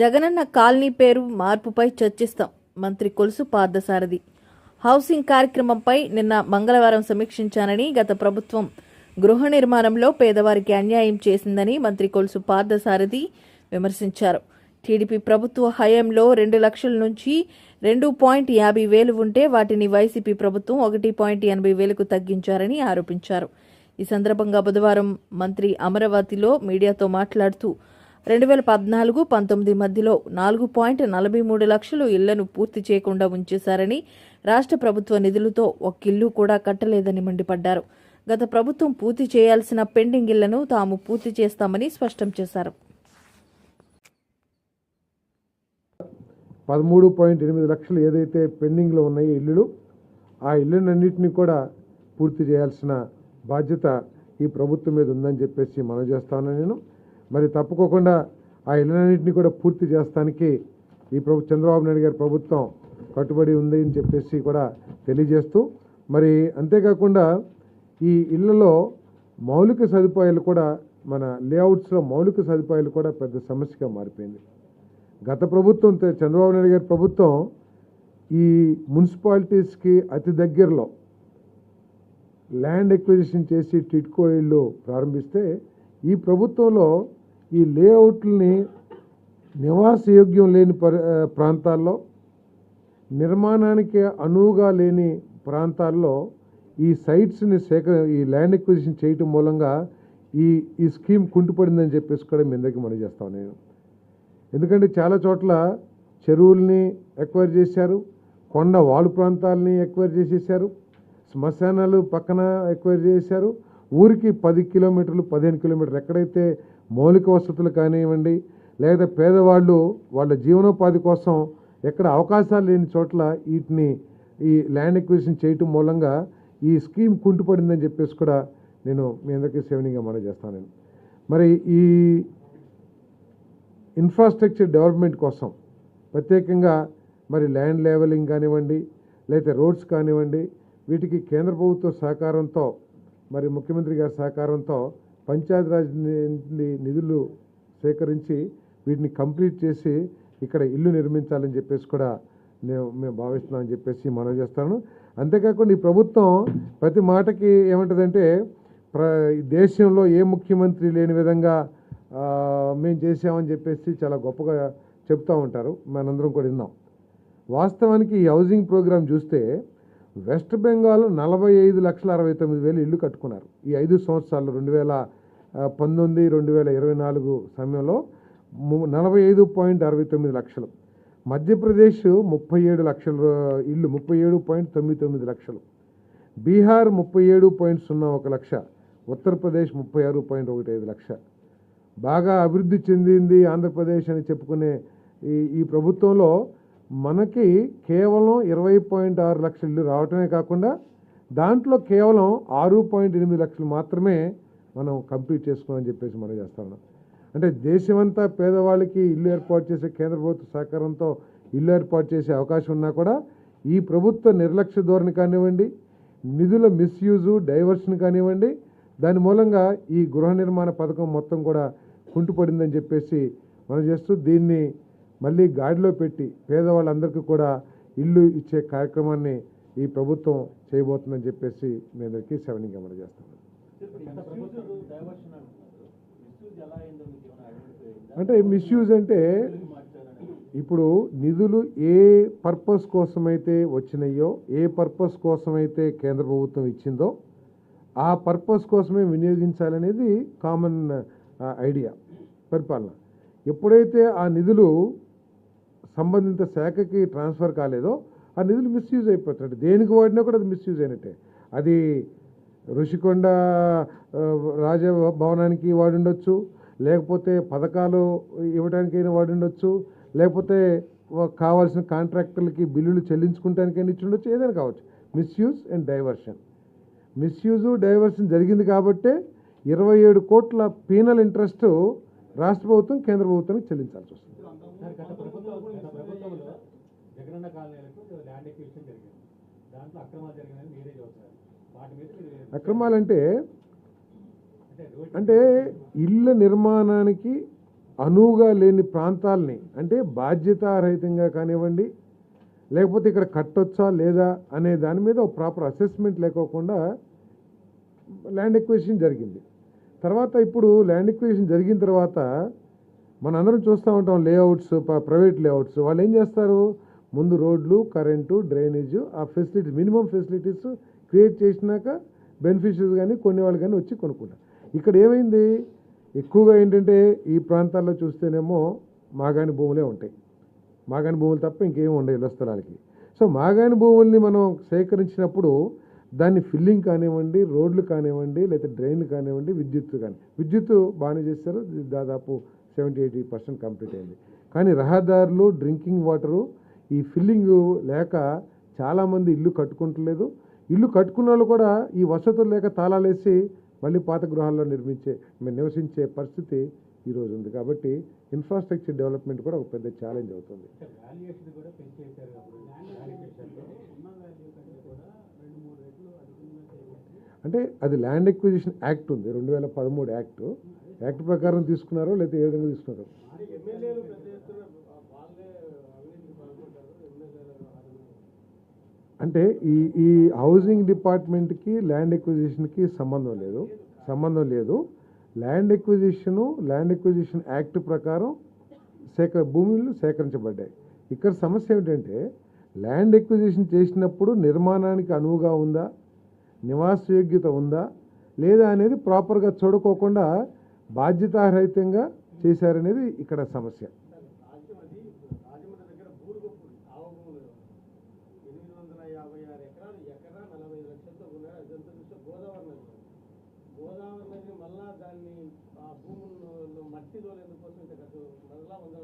Jagananna colony పేరు మార్పుపై చర్చిస్తాం మంత్రి కొలుసు పార్థసారథి. హౌసింగ్ కార్యక్రమంపై నిన్న మంగళవారం సమీక్షించానని గత ప్రభుత్వం. గృహ నిర్మాణంలో పేదవారికి అన్యాయం చేసిందని మంత్రి కొలుసు పార్థసారథి విమర్శించారు. టీడీపీ ప్రభుత్వ హయాంలో రెండు లక్షల నుంచి రెండు పాయింట్ యాభై వేలు ఉంటే వాటిని వైసీపీ ప్రభుత్వం ఒకటి పాయింట్ ఎనభై వేలకు తగ్గించారని ఆరోపించారు. ఈ సందర్భంగా బుధవారం మంత్రి అమరావతిలో మీడియాతో మాట్లాడుతూ రెండు వేల పద్నాలుగు పంతొమ్మిది మధ్యలో నాలుగు పాయింట్ నలభై మూడు లక్షలు ఇళ్ళను పూర్తి చేయకుండా ఉంచేశారని రాష్ట్ర ప్రభుత్వ నిధులతో ఒక్క ఇల్లు కూడా కట్టలేదని మండిపడ్డారు. గత ప్రభుత్వం పూర్తి చేయాల్సిన పెండింగ్ ఇళ్ళను తాము పూర్తి చేస్తామని స్పష్టం చేశారు. పదమూడు పాయింట్ ఎనిమిది లక్షలు ఏదైతే పెండింగ్లో ఉన్నాయో ఇల్లులు ఆ ఇళ్ళనన్నింటినీ కూడా పూర్తి చేయాల్సిన బాధ్యత ఈ ప్రభుత్వం మీద ఉందని చెప్పేసి మనం చేస్తాను నేను మరి తప్పుకోకుండా ఆ ఇళ్ళన్నింటినీ కూడా పూర్తి చేస్తానికి ఈ ప్రభు చంద్రబాబు నాయుడు గారి ప్రభుత్వం కట్టుబడి ఉంది అని చెప్పేసి కూడా తెలియజేస్తూ మరి అంతేకాకుండా ఈ ఇళ్ళలో మౌలిక సదుపాయాలు కూడా మన లేఅవుట్స్లో మౌలిక సదుపాయాలు కూడా పెద్ద సమస్యగా మారిపోయింది. గత ప్రభుత్వం చంద్రబాబు నాయుడు గారి ప్రభుత్వం ఈ మున్సిపాలిటీస్కి అతి దగ్గరలో ల్యాండ్ ఎక్విజిషన్ చేసి టిట్కో ఇళ్ళు ప్రారంభిస్తే ఈ ప్రభుత్వంలో ఈ లేఅవుట్లని నివాసయోగ్యం లేని పరి ప్రాంతాల్లో నిర్మాణానికి అనువుగా లేని ప్రాంతాల్లో ఈ సైట్స్ని సేకర ఈ ల్యాండ్ ఎక్విజిషన్ చేయటం మూలంగా ఈ ఈ స్కీమ్ కుంటుపడిందని చెప్పేసి కూడా మీ అందరికీ మనం చేస్తాను నేను ఎందుకంటే చాలా చోట్ల చెరువుల్ని ఎక్వైర్ చేశారు కొండ వాలు ప్రాంతాలని ఎక్వైర్ చేసేసారు శ్మశానాలు పక్కన ఎక్వైర్ చేశారు ఊరికి పది కిలోమీటర్లు పదిహేను కిలోమీటర్లు ఎక్కడైతే మౌలిక వసతులు కానివ్వండి లేదా పేదవాళ్ళు వాళ్ళ జీవనోపాధి కోసం ఎక్కడ అవకాశాలు లేని చోట్ల వీటిని ఈ ల్యాండ్ ఎక్విజిషన్ చేయటం మూలంగా ఈ స్కీమ్ కుంటుపడిందని చెప్పేసి కూడా నేను మీ అందరికీ సేవనీగా మనం చేస్తాను మరి ఈ ఇన్ఫ్రాస్ట్రక్చర్ డెవలప్మెంట్ కోసం ప్రత్యేకంగా మరి ల్యాండ్ లెవెలింగ్ కానివ్వండి లేకపోతే రోడ్స్ కానివ్వండి వీటికి కేంద్ర ప్రభుత్వ సహకారంతో మరి ముఖ్యమంత్రి గారి సహకారంతో పంచాయతీరాజ్ నిధులు సేకరించి వీటిని కంప్లీట్ చేసి ఇక్కడ ఇల్లు నిర్మించాలని చెప్పేసి కూడా నేను మేము భావిస్తున్నామని చెప్పేసి మనం చేస్తాను. అంతేకాకుండా ఈ ప్రభుత్వం ప్రతి మాటకి ఏమంటుందంటే ప్ర దేశంలో ఏ ముఖ్యమంత్రి లేని విధంగా మేము చేసామని చెప్పేసి చాలా గొప్పగా చెప్తూ ఉంటారు. మనందరం కూడా విన్నాం. వాస్తవానికి ఈ హౌసింగ్ ప్రోగ్రాం చూస్తే వెస్ట్ బెంగాల్ నలభై ఐదు లక్షల అరవై తొమ్మిది వేలు ఇల్లు కట్టుకున్నారు. ఈ ఐదు సంవత్సరాలు రెండు వేల పంతొమ్మిది రెండు వేల ఇరవై నాలుగు సమయంలో ము- నలభై ఐదు పాయింట్ అరవై తొమ్మిది లక్షలు. మధ్యప్రదేశ్ ముప్పై ఏడు లక్షల ఇల్లు ముప్పై ఏడు పాయింట్ తొమ్మిది తొమ్మిది లక్షలు. బీహార్ ముప్పై ఏడు పాయింట్ సున్నా ఒక లక్ష. ఉత్తరప్రదేశ్ ముప్పై ఆరు పాయింట్ ఒకటి ఐదు లక్ష. బాగా అభివృద్ధి చెందింది ఆంధ్రప్రదేశ్ అని చెప్పుకునే ఈ ఈ ప్రభుత్వంలో మనకి కేవలం ఇరవై పాయింట్ ఆరు లక్షల ఇల్లు రావటమే కాకుండా దాంట్లో కేవలం ఆరు పాయింట్ ఎనిమిది లక్షలు మాత్రమే మనం కంప్లీట్ చేసుకోమని చెప్పేసి మనం చేస్తా ఉన్నాం. అంటే దేశమంతా పేదవాళ్ళకి ఇల్లు ఏర్పాటు చేసే కేంద్ర ప్రభుత్వ సహకారంతో ఇల్లు ఏర్పాటు చేసే అవకాశం ఉన్నా కూడా ఈ ప్రభుత్వ నిర్లక్ష్య ధోరణి కానివ్వండి నిధుల మిస్యూజు డైవర్షన్ కానివ్వండి దాని మూలంగా ఈ గృహ నిర్మాణ పథకం మొత్తం కూడా కుంటుపడిందని చెప్పేసి మనం చేస్తూ దీన్ని మళ్ళీ గాడిలో పెట్టి పేదవాళ్ళందరికీ కూడా ఇల్లు ఇచ్చే కార్యక్రమాన్ని ఈ ప్రభుత్వం చేయబోతుందని చెప్పేసి మీ అందరికీ సెవెనింగ్ అమలు చేస్తాం అంటే మిస్యూజ్ అంటే ఇప్పుడు నిధులు ఏ పర్పస్ కోసమైతే వచ్చినాయో ఏ పర్పస్ కోసమైతే కేంద్ర ప్రభుత్వం ఇచ్చిందో ఆ పర్పస్ కోసమే వినియోగించాలనేది కామన్ ఐడియా పరిపాలన. ఎప్పుడైతే ఆ నిధులు సంబంధిత శాఖకి ట్రాన్స్ఫర్ కాలేదో ఆ నిధులు మిస్యూజ్ అయిపోతుంది దేనికి వాడినా కూడా అది మిస్యూజ్ అయినట్టే. అది ఋషికొండ రాజభవనానికి వాడి ఉండొచ్చు లేకపోతే పథకాలు ఇవ్వడానికైనా వాడి ఉండొచ్చు లేకపోతే కావాల్సిన కాంట్రాక్టర్లకి బిల్లులు చెల్లించుకుంటానికైనా ఇచ్చి ఉండొచ్చు ఏదైనా కావచ్చు. Misuse and diversion misuse diversion జరిగింది కాబట్టే ఇరవై ఏడు కోట్ల పీనల్ ఇంట్రెస్ట్ రాష్ట్ర ప్రభుత్వం కేంద్ర ప్రభుత్వానికి చెల్లించాల్సి వస్తుంది సార్ గత ప్రభుత్వం గత ప్రభుత్వంలో జగనన్న కాలనీలకు ల్యాండ్ ఎక్విజిషన్ జరిగింది. దాంట్లో అక్రమాలు జరిగినాయని మీరే చెబుతారు వాటి మీద మీరు అక్రమాలంటే అంటే ఇళ్ళ నిర్మాణానికి అనువుగా లేని ప్రాంతాలని అంటే బాధ్యతారహితంగా కానివ్వండి లేకపోతే ఇక్కడ కట్టొచ్చా లేదా అనే దాని మీద ఒక ప్రాపర్ అసెస్మెంట్ లేకోకుండా ల్యాండ్ ఎక్విజిషన్ జరిగింది. తర్వాత ఇప్పుడు ల్యాండ్ ఎక్విజిషన్ జరిగిన తర్వాత మనందరం చూస్తూ ఉంటాం లేఅవుట్స్ ప్రైవేట్ లేఅవుట్స్ వాళ్ళు ఏం చేస్తారు? ముందు రోడ్లు కరెంటు డ్రైనేజ్ ఆ ఫెసిలిటీస్ మినిమం ఫెసిలిటీస్ క్రియేట్ చేసినాక బెనిఫిషరీస్ కానీ కొన్ని వాళ్ళు కానీ వచ్చి కొనుక్కుంటారు ఇక్కడ ఏమైంది? ఎక్కువగా ఏంటంటే ఈ ప్రాంతాల్లో చూస్తేనేమో మాగాని భూములే ఉంటాయి. మాగాని భూములు తప్ప ఇంకేమి ఉండవు ఇళ్ళ స్థలాలకి. సో మాగాని భూముల్ని మనం సేకరించినప్పుడు దాన్ని ఫిల్లింగ్ కానివ్వండి రోడ్లు కానివ్వండి లేదా డ్రైన్లు కానివ్వండి విద్యుత్ కానీ విద్యుత్ బాగానే చేస్తారు. దాదాపు సెవెంటీ ఎయిటీ పర్సెంట్ కంప్లీట్ అయింది. కానీ రహదారులు డ్రింకింగ్ వాటరు ఈ ఫిల్లింగ్ లేక చాలామంది ఇల్లు కట్టుకుంటలేదు. ఇల్లు కట్టుకున్న వాళ్ళు కూడా ఈ వసతులు లేక తాళాలేసి మళ్ళీ పాత గృహాల్లో నిర్మించే నివసించే పరిస్థితి ఈరోజు ఉంది. కాబట్టి ఇన్ఫ్రాస్ట్రక్చర్ డెవలప్మెంట్ కూడా ఒక పెద్ద ఛాలెంజ్ అవుతుంది. అంటే అది ల్యాండ్ ఎక్విజిషన్ యాక్ట్ ఉంది. రెండు వేల పదమూడు యాక్ట్ యాక్ట్ ప్రకారం తీసుకున్నారో లేదా ఏ విధంగా తీసుకున్నారో? అంటే ఈ ఈ హౌసింగ్ డిపార్ట్మెంట్కి ల్యాండ్ ఎక్విజిషన్కి సంబంధం లేదు. సంబంధం లేదు. Land acquisition land acquisition act ప్రకారం సేకర భూములు సేకరించబడ్డాయి. ఇక్కడ సమస్య ఏమిటంటే ల్యాండ్ ఎక్విజిషన్ చేసినప్పుడు నిర్మాణానికి అనువుగా ఉందా? నివాసయోగ్యత ఉందా? లేదా అనేది ప్రాపర్గా చూడుకోకుండా బాధ్యతారహితంగా చేశారనేది ఇక్కడ సమస్య. దాన్ని ఆ భూములను మట్టి తోలేందుకోసం ఇక్కడ మళ్ళా వంద